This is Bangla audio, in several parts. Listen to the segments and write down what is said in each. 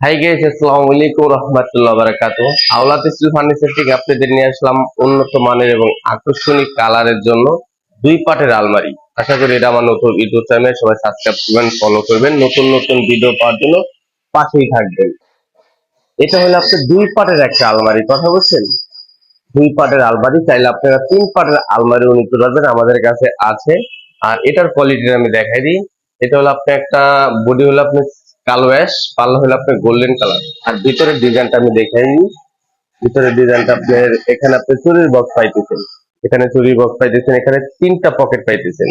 হাই গাইস আসসালামু আলাইকুম রহমতুল্লাহ বারাকাতু আওলাদ স্টিল ফার্নিচার থেকে আপনাদের নিয়ে আসলাম উন্নত মানের এবং আকর্ষণীয় কালারের জন্য দুই পাটের আলমারি। আশা করি এটা আমার নতুন ইউটিউব চ্যানেল সবাই সাবস্ক্রাইব করবেন ফলো করবেন। নতুন নতুন ভিডিও পাওয়ার জন্য পাশেই থাকবেন। এটা হলো আপনার দুই পাটের একটা আলমারি, কথা বলছেন? দুই পাটের আলমারি, চাইলে আপনারা তিন পাটের আলমারিও নিতে পারবেন, আমাদের কাছে আছে। আর এটার কোয়ালিটি আমি দেখাই দিই। এটা হলো আপনার একটা বডি হলো আপনার কালো অ্যাশ পাল্লা হলো আপনার গোল্ডেন কালার আর ভিতরের ডিজাইনটা আমি দেখাই ভিতরের ডিজাইনটা আপনার, এখানে আপনি চুরির বক্স পাইতেছেন। এখানে চুরির বক্স পাইতেছেন, এখানে তিনটা পকেট পাইতেছেন।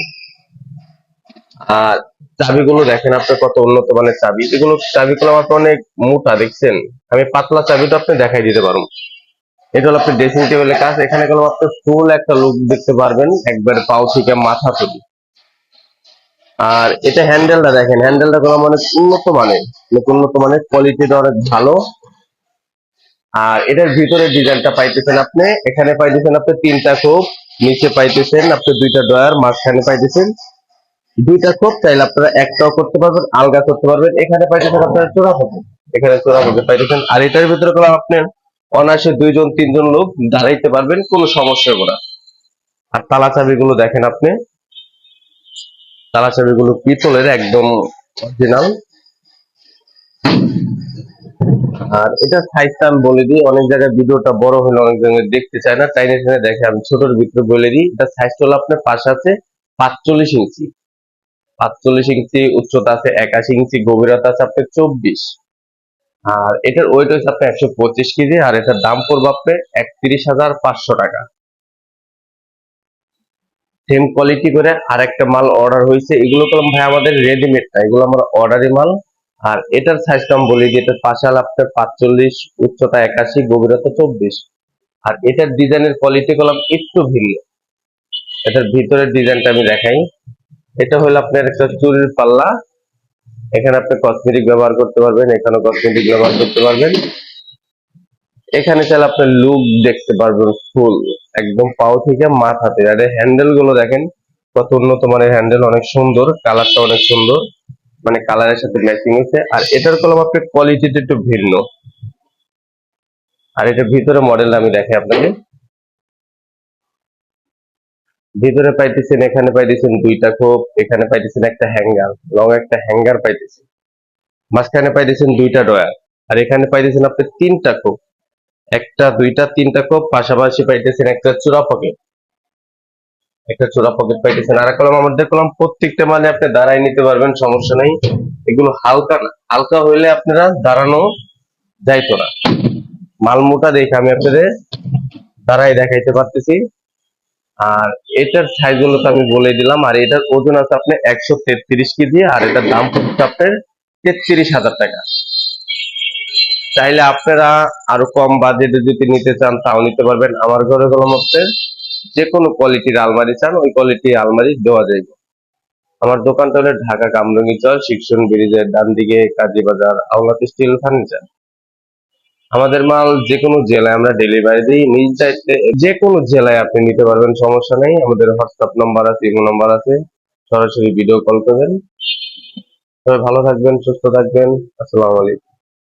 আর চাবিগুলো দেখেন আপনার কত উন্নত মানের চাবি। এগুলো চাবিগুলো আমার অনেক মোটা, দেখছেন? আমি পাতলা চাবিটা আপনি দেখাই দিতে পারব। এটা হলো আপনার ড্রেসিং টেবিলের কাজ। এখানে গেলে আপনি ফুল একটা লুক দেখতে পারবেন। একবার পাও থেকে মাথা পর্যন্ত। আর এটা হ্যান্ডেলটা দেখেন হ্যান্ডেলটা কোনো মানে উন্নত মানের উন্নত মানের কোয়ালিটিটা অনেক ভালো। আর এটার ভিতরে ডিজাইনটা পাইতেছেন আপনি, এখানে পাইতেছেন আপনি তিনটা কোপ নিচে পাইতেছেন আপনি দুইটা ডয়ার মাঝখানে পাইতেছেন দুইটা কোপ চাইলে আপনারা একটাও করতে পারবেন, আলগা করতে পারবেন। এখানে পাইতেছেন আপনারা চোরা পকেট এখানে চোরা পকেট পাইতেছেন। আর এটার ভিতরে কোনো আপনার অনায়াসে দুইজন, তিনজন লোক দাঁড়াইতে পারবেন, কোনো সমস্যা হবে না। আর তালা চাবিগুলো দেখেন আপনি। তালা পিতলের একদম অরিজিনাল আর এটা সাইজটা আমি বলে দিই, অনেক জায়গায় ভিডিওটা বড় হলে অনেক জায়গায় দেখতে চায় না তাই এখানে দেখে। আমি ছোটর ভিতরে বলে দিই, এটা সাইজটা হলো আপনার পাশে আছে পাঁচচল্লিশ ইঞ্চি। পাঁচচল্লিশ ইঞ্চি উচ্চতা আছে একাশি ইঞ্চি, গভীরতা আছে আপনার চব্বিশ। আর এটার ওয়েট হচ্ছে আপনার একশো পঁচিশ কেজি, আর এটার দাম পড়বে আপনার একত্রিশ হাজার পাঁচশো টাকা। সেম কোয়ালিটি করে আর একটা মাল অর্ডার হয়েছে। এগুলো তো ভাই আমাদের রেডিমেড না এগুলো আমার অর্ডারি মাল। আর এটার সাইজটা আমি বলি যে পাশাল আপনার পাঁচচল্লিশ, উচ্চতা একাশি, গভীরতা চব্বিশ। আর এটার ডিজাইনের কোয়ালিটি করলাম একটু ভিন্ন। এটার ভিতরের ডিজাইনটা আমি দেখাই। এটা হলো আপনার একটা চুরির পাল্লা। এখানে আপনি কসমেটিক ব্যবহার করতে পারবেন এখানে কসমেটিক ব্যবহার করতে পারবেন। এখানে চাইলে আপনার লুক দেখতে পারবেন ফুল একদম পাও থেকে মাথাতে আর হ্যান্ডেলগুলো দেখেন, কত উন্নত মানের হ্যান্ডেল অনেক সুন্দর কালারটা অনেক সুন্দর মানে কালারের সাথে ম্যাচিং হয়েছে। আর এটার কলম আপনার কোয়ালিটিটা একটু ভিন্ন। আর এটা ভিতরে মডেল আমি দেখাই আপনাকে। ভিতরে পাইতেছেন, এখানে পাইতেছেন দুইটা খোপ, এখানে পাইতেছেন একটা হ্যাঙ্গার লং একটা হ্যাঙ্গার পাইতেছেন। মাঝখানে পাইতেছেন দুইটা ডয়ার, আর এখানে পাইতেছেন আপনি তিনটা খোপ। একটা, দুইটা, তিনটা কোপ পাশাপাশি পাইতেছেন একটা চূড়া পকেট একটা চূড়া পকেট পাইতেছেন। আর কলম আমাদের কলম প্রত্যেকটা মানে আপনি দাঁড়াই নিতে পারবেন, সমস্যা নাই। এগুলো হালকা হালকা হইলে আপনারা দাঁড়ানো যাইতো না। মাল মোটা দেখে আমি আপনাদের দাঁড়াই দেখাইতে পারতেছি। আর এটার সাইজগুলো তো আমি বলে দিলাম, আর এটার ওজন আছে আপনি একশো তেত্রিশ কেজি, আর এটার দাম পড়ছে আপনার তেত্রিশ হাজার টাকা। চাইলে আপনারা আরও কম বাজেটে যদি নিতে চান, তাও নিতে পারবেন। আমার ঘরে কলম যে কোনো কোয়ালিটির আলমারি চান, ওই কোয়ালিটির আলমারি দেওয়া যাবে আমার দোকানটা হলো ঢাকা কামরঙ্গি চল শিক্ষণ ব্রিজের ডান দিকে কাজী বাজার, আওলাত স্টিল ফার্নিচার। আমাদের মাল যে কোনো জেলায় আমরা ডেলিভারি দিই। নিজ দায়িত্বে যে কোনো জেলায় আপনি নিতে পারবেন, সমস্যা নেই। আমাদের হোয়াটসঅ্যাপ নাম্বার আছে ইমো নাম্বার আছে। সরাসরি ভিডিও কল করবেন। সবাই ভালো থাকবেন, সুস্থ থাকবেন। আসসালামু আলাইকুম।